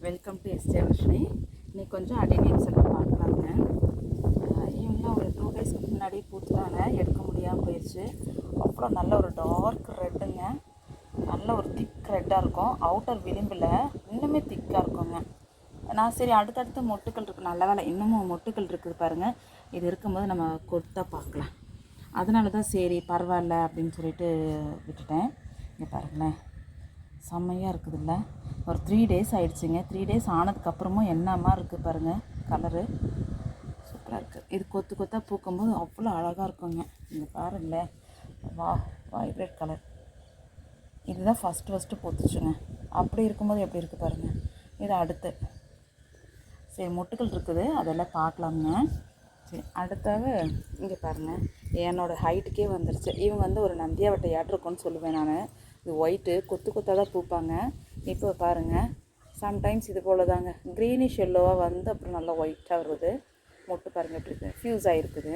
Welcome to S Lakshmi இன்னைக்கு கொஞ்சம் அடினியன்ஸ் எல்லாம் பார்க்கலாங்க. அஹ் ஒரு டூ டேஸ்க்கு முன்னாடி பூத்துட்டாங்க எடுக்க முடியாமல் போயிடுச்சு அப்புறம் நல்ல ஒரு டார்க் ரெட்டுங்க நல்ல ஒரு திக் ரெட்டாக இருக்கும். அவுட்டர் விளிம்பில் இன்னுமே திக்காக இருக்குங்க. நான் சரி அடுத்தடுத்து மொட்டுக்கள் இருக்குது நல்ல வேலை இன்னமும் மொட்டுக்கள் இருக்குது பாருங்கள் இது இருக்கும்போது நம்ம கொடுத்தா பார்க்கலாம். அதனால தான் சரி பரவாயில்ல அப்படின்னு சொல்லிட்டு விட்டுட்டேன். இங்கே பாருங்களேன். செம்மையாக இருக்குதுல்ல. ஒரு த்ரீ டேஸ் ஆயிடுச்சுங்க. த்ரீ டேஸ் ஆனதுக்கப்புறமும் என்னமா இருக்குது பாருங்கள் கலரு சூப்பராக இருக்குது இது கொத்து கொத்தாக பூக்கும்போது அவ்வளோ அழகாக இருக்குங்க. இங்கே பாருங்களேன் வா வைப்ரேட் கலர் இதுதான் ஃபஸ்ட்டு ஃபஸ்ட்டு பூத்துச்சுங்க. அப்படி இருக்கும்போது எப்படி இருக்குது பாருங்கள் இது அடுத்து. சரி மொட்டுக்கள் இருக்குது. அதெல்லாம் பார்க்கலாமுங்க சரி அடுத்தாக இங்கே பாருங்கள் என்னோடய ஹைட்டுக்கே வந்துருச்சு. இவங்க வந்து ஒரு நந்தியாவட்டை இருக்கும்னு சொல்லுவேன் நான். இது ஒயிட்டு கொத்து கொத்தாக தான் பூப்பாங்க. இப்போ பாருங்கள் சம்டைம்ஸ் இது போல் தாங்க க்ரீனிஷ் எல்லோவாக வந்து அப்புறம் நல்லா ஒயிட்டாக வருது. மொட்டு பாருங்கள் எப்படி இருக்குது ஃப்யூஸ் ஆகிருக்குது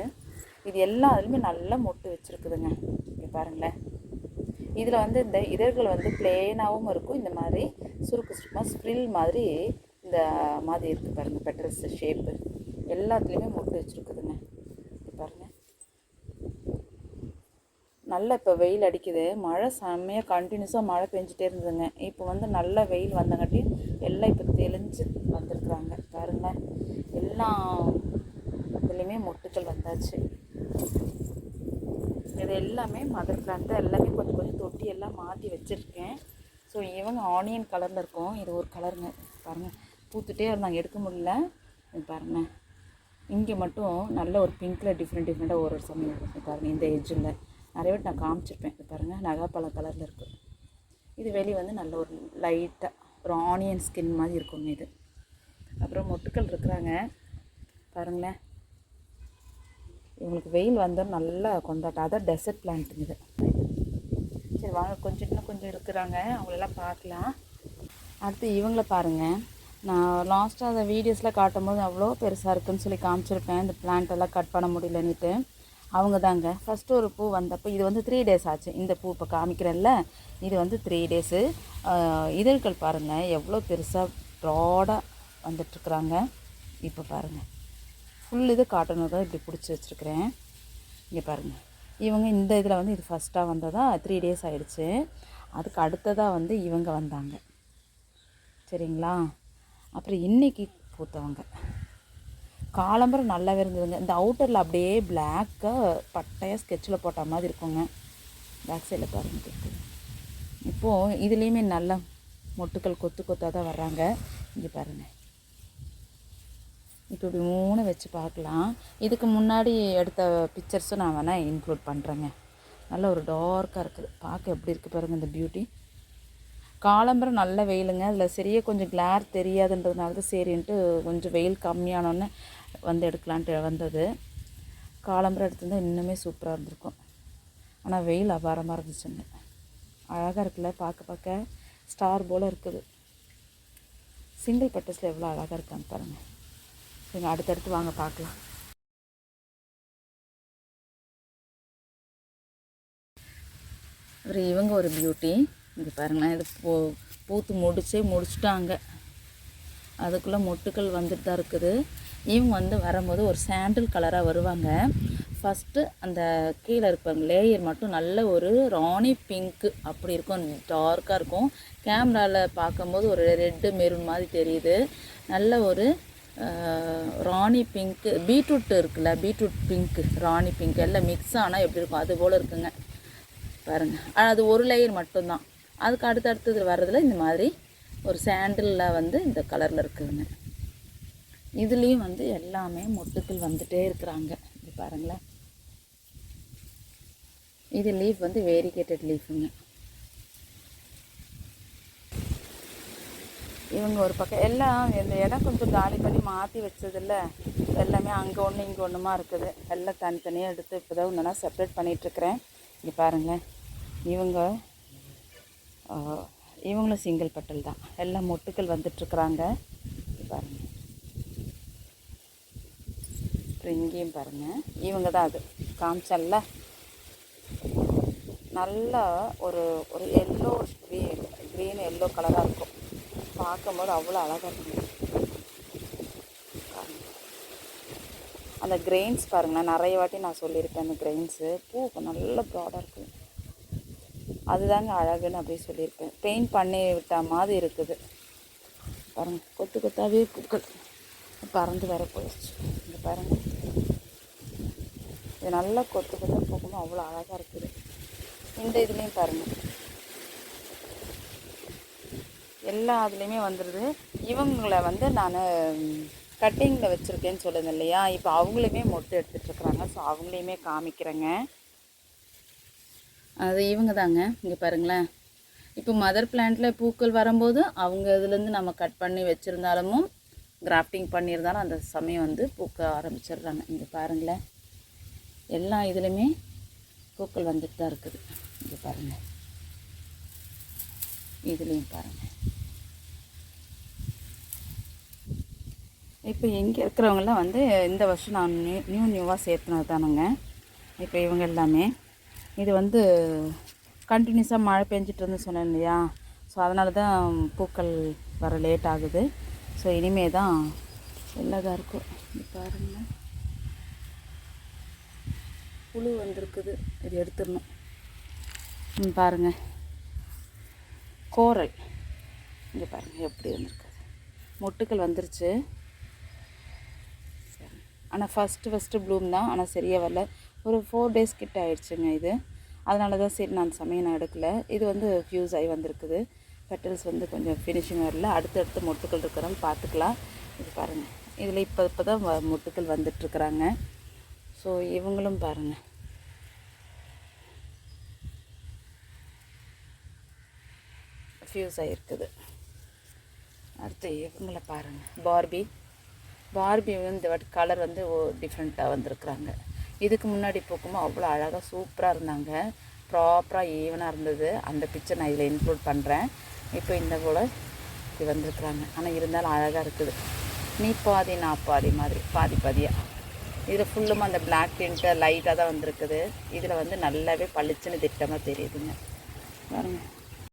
இது எல்லா இதுலேயுமே நல்லா மொட்டு வச்சுருக்குதுங்க. இங்கே பாருங்களேன். இதில் வந்து இந்த இதழ்கள் வந்து பிளேனாகவும் இருக்கும். இந்த மாதிரி சுருக்கு சுருக்கமாக ஸ்ப்ரில் மாதிரி இந்த மாதிரி இருக்குது பாருங்கள் பெட்டல்ஸ் ஷேப்பு எல்லாத்துலேயுமே மொட்டு வச்சுருக்குதுங்க இது பாருங்கள் நல்லா இப்போ வெயில் அடிக்குது. மழை செம்மையாக கண்டினியூஸாக மழை பெஞ்சிட்டே இருந்ததுங்க. இப்போ வந்து நல்ல வெயில் வந்தங்காட்டி எல்லாம் இப்போ தெளிஞ்சு வந்திருக்குறாங்க. பாருங்க. எல்லா இதுலேயுமே மொட்டுக்கள் வந்தாச்சு. இது எல்லாமே மதர் பிளான்ட்டு எல்லாமே கொஞ்சம் கொஞ்சம் தொட்டி எல்லாம் மாற்றி வச்சுருக்கேன். ஸோ இவங்க ஆனியன் கலரில் இருக்கும். இது ஒரு கலருங்க பாருங்கள் பூத்துட்டே இருந்தாங்க. எடுக்க முடியல. பாருங்கள் இங்கே மட்டும் நல்ல ஒரு பிங்க்கில் டிஃப்ரெண்ட் டிஃப்ரெண்ட்டாக ஒரு ஒரு சமயம் பாருங்கள் இந்த எஜ்ஜில் நிறைய நான் காமிச்சிருப்பேன். இது பாருங்கள் நகாப்பழ கலரில் இருக்குது இது வெளியே வந்து நல்ல ஒரு லைட்டாக ஒரு ஆனியன் ஸ்கின் மாதிரி இருக்குங்க இது. அப்புறம் மொட்டுக்கள் இருக்கிறாங்க. பாருங்களேன். இவங்களுக்கு வெயில் வந்தால் நல்லா கொண்டாட்டம். அதான் டெசர்ட் பிளான்ட்டுங்க இது. சரி வாங்க கொஞ்சம் இன்னும் கொஞ்சம் இருக்கிறாங்க. அவங்களெல்லாம் பார்க்கலாம். அடுத்து இவங்கள பாருங்கள் நான் லாஸ்ட்டாக அந்த வீடியோஸில் காட்டும் போது அவ்வளோ பெருசாக இருக்குன்னு சொல்லி காமிச்சிருப்பேன். இந்த plant எல்லாம் கட் பண்ண முடியலன்னுட்டு. அவங்க தாங்க ஃபஸ்ட்டு ஒரு பூ வந்தப்போ இது வந்து த்ரீ டேஸ் ஆச்சு. இந்த பூ இப்போ காமிக்கிறேன்ல. இது வந்து த்ரீ டேஸு இதழ்கள் பாருங்கள் எவ்வளோ பெருசாக ப்ராடாக வந்துட்டுருக்குறாங்க. இப்போ பாருங்கள் ஃபுல் இது காட்டனு தான் இப்படி பிடிச்சி வச்சுருக்கிறேன். இங்கே பாருங்கள் இவங்க இந்த இதில் வந்து இது ஃபஸ்ட்டாக வந்ததா? த்ரீ டேஸ் ஆகிடுச்சு அதுக்கு அடுத்ததாக வந்து இவங்க வந்தாங்க. சரிங்களா? அப்புறம் இன்னைக்கு பூத்தவங்க. காலம்பரம் நல்லாவே இருந்ததுங்க. இந்த அவுட்டரில் அப்படியே பிளாக்காக பட்டையாக ஸ்கெட்சில் போட்ட மாதிரி இருக்குங்க. பேக் சைடில் பாருங்க இருக்குது இப்போது இதுலேயுமே நல்ல மொட்டுக்கள் கொத்து கொத்தாக தான் வர்றாங்க. இங்கே பாருங்கள் இப்போ இப்படி மூணு வச்சு பார்க்கலாம். இதுக்கு முன்னாடி எடுத்த பிக்சர்ஸும் நான் வேணால் இன்க்ளூட் பண்ணுறேங்க நல்ல ஒரு டார்க்காக இருக்குது. பார்க்க எப்படி இருக்குது பாருங்கள் இந்த பியூட்டி காலம்பரம் நல்ல வெயிலுங்க. அதில் சரியாக கொஞ்சம் கிளார் தெரியாதுன்றதுனால தான் சரின்ட்டு கொஞ்சம் வெயில் கம்மியானோன்னே வந்து எடுக்கலான்ட்டு வந்தது. காலம்பரம் எடுத்திருந்தா இன்னுமே சூப்பராக இருந்திருக்கும். ஆனால் வெயில் அபாரமாக இருந்துச்சுங்க அழகாக இருக்குல்ல பார்க்க பார்க்க. ஸ்டார் போல் இருக்குது. சிங்கிள் பட்டஸில் எவ்வளோ அழகாக இருக்கான்னு பாருங்கள் சரிங்க அடுத்தடுத்து வாங்க பார்க்கலாம். அப்புறம் இவங்க ஒரு பியூட்டி இங்கே பாருங்களேன் இது பூ பூத்து முடிச்சே முடிச்சிட்டாங்க. அதுக்குள்ளே மொட்டுக்கள் வந்துட்டு தான் இருக்குது. இவங்க வந்து வரும்போது ஒரு சாண்டில் கலராக வருவாங்க. ஃபஸ்ட்டு அந்த கீழே இருப்பாங்க லேயர் மட்டும் நல்ல ஒரு ராணி பிங்க்கு அப்படி இருக்கும். டார்க்காக இருக்கும். கேமராவில் பார்க்கும்போது ஒரு ரெட்டு மெரூன் மாதிரி தெரியுது. நல்ல ஒரு ராணி பிங்க்கு பீட்ரூட் இருக்குல்ல பீட்ரூட் பிங்க்கு ராணி பிங்க் எல்லாம் மிக்ஸ் ஆனால் எப்படி இருக்கும்? அது போல் இருக்குங்க. பாருங்கள் அது ஒரு லேயர் மட்டும்தான். அதுக்கு அடுத்தடுத்தது வர்றதில் இந்த மாதிரி ஒரு சாண்டிலில் வந்து இந்த கலரில் இருக்குதுங்க. இதுலேயும் வந்து எல்லாமே மொட்டுக்கள் வந்துட்டே இருக்கிறாங்க. இது பாருங்களேன். இது லீஃப் வந்து வேரிகேட்டட் லீஃபுங்க இவங்க ஒரு பக்கம் எல்லாம் இந்த இடம் கொஞ்சம் காலி பண்ணி மாற்றி வச்சதில்ல. எல்லாமே அங்கே ஒன்று இங்கே ஒன்றுமா இருக்குது. எல்லாம் தனித்தனியாக எடுத்து இப்போ தான் ஒன்றுனா செப்பரேட் பண்ணிகிட்ருக்கிறேன் இங்கே பாருங்களேன். இவங்க இவங்களும் சிங்கிள் பட்டல் தான். எல்லாம் மொட்டுக்கள் வந்துட்டுருக்குறாங்க பாருங்கள் அப்புறம் இங்கேயும் பாருங்கள் இவங்க தான் அது. காமிச்சல்ல? நல்லா ஒரு ஒரு எல்லோ க்ரீன் க்ரீன் எல்லோ கலராக இருக்கும். பார்க்கும்போது அவ்வளோ அழகாக இருக்கும் அந்த கிரெயின்ஸ் பாருங்களேன் நிறைய வாட்டி நான் சொல்லியிருப்பேன் அந்த கிரெயின்ஸு பூ நல்ல ப்ராடாக இருக்கும். அதுதாங்க அழகுன்னு அப்படியே சொல்லியிருப்பேன். பெயிண்ட் பண்ணி விட்ட மாதிரி இருக்குது. பாருங்கள் கொத்து கொத்தாவே பூக்கள். பறந்து வர போயிடுச்சு. இங்கே பாருங்கள் இது நல்லா கொத்து கொத்து பூக்கும் அவ்வளோ அழகாக இருக்குது. இந்த இதுலேயும் பாருங்கள் எல்லா இதுலேயுமே வந்துடுது இவங்களை வந்து நான் கட்டிங்கில் வச்சுருக்கேன்னு சொல்லுங்கள் இல்லையா? இப்போ அவங்களுமே மொட்டு எடுத்துகிட்ருக்குறாங்க ஸோ அவங்களையுமே காமிக்கிறேங்க. அது இவங்க தாங்க இங்கே பாருங்களேன். இப்போ மதர் பிளான்ட்டில் பூக்கள் வரும்போது அவங்க இதுலேருந்து நம்ம கட் பண்ணி வச்சுருந்தாலும் கிராஃப்டிங் பண்ணியிருந்தாலும் அந்த சமயம் வந்து பூக்க ஆரம்பிச்சிடுறாங்க. இங்கே பாருங்களேன். எல்லா இதுலேயுமே பூக்கள் வந்துட்டு தான் இருக்குது. இங்கே பாருங்கள் இதுலேயும் பாருங்கள் இப்போ இங்கே இருக்கிறவங்களாம் வந்து இந்த வருஷம் நான் நியூ நியூ நியூவாக சேர்த்துனது தானுங்க. இப்போ இவங்க எல்லாமே. இது வந்து கண்டினியூஸாக மழை பெஞ்சிட்டு இருந்து சொன்னேன் இல்லையா? ஸோ அதனால தான் பூக்கள் வர லேட் ஆகுது. ஸோ இனிமே தான் எல்லாதாக இருக்கும் பாருங்கள் புழு வந்திருக்குது. இது எடுத்துடணும். ம், பாருங்க. கோரல் இங்கே பாருங்கள் எப்படி வந்திருக்கு மொட்டுக்கள் வந்துருச்சு. ஆனால் ஃபஸ்ட்டு ஃபஸ்ட்டு ப்ளூம் தான். ஆனால் சரியாக வரல. ஒரு ஃபோர் டேஸ் கிட்ட ஆயிடுச்சுங்க இது. அதனால தான் சரி நான் சமயம் நான் எடுக்கல. இது வந்து ஃப்யூஸ் ஆகி வந்திருக்குது. பெட்டல்ஸ் வந்து கொஞ்சம் ஃபினிஷிங் வரல. அடுத்தடுத்து மொட்டுக்கள் இருக்கிறாங்க பார்த்துக்கலாம். இது பாருங்கள் இதில் இப்போ இப்போ தான் வ- மொட்டுக்கள் வந்துட்டுருக்குறாங்க ஸோ இவங்களும் பாருங்கள் ஃப்யூஸ் ஆகிருக்குது அடுத்து இவங்கள பாருங்கள் பார்பி பார்பி வந்து இந்த வாட்டி கலர் வந்து டிஃப்ரெண்ட்டாக வந்திருக்குறாங்க. இதுக்கு முன்னாடி போக்குமோ அவ்வளோ அழகாக சூப்பராக இருந்தாங்க. ப்ராப்பராக ஈவனாக இருந்தது. அந்த பிக்சர் நான் இதில் இன்க்ளூட் பண்ணுறேன் இப்போ இந்த போல் இது வந்திருக்குறாங்க. ஆனால் இருந்தாலும் அழகாக இருக்குது. நீ பாதி நான் பாதி மாதிரி. பாதி பாதியாக இதில் ஃபுல்லும் அந்த பிளாக் டிண்ட்டு லைட்டாக தான் வந்திருக்குது. இதில் வந்து நல்லாவே பளிச்சுன்னு திட்டமாக தெரியுதுங்க. பாருங்கள்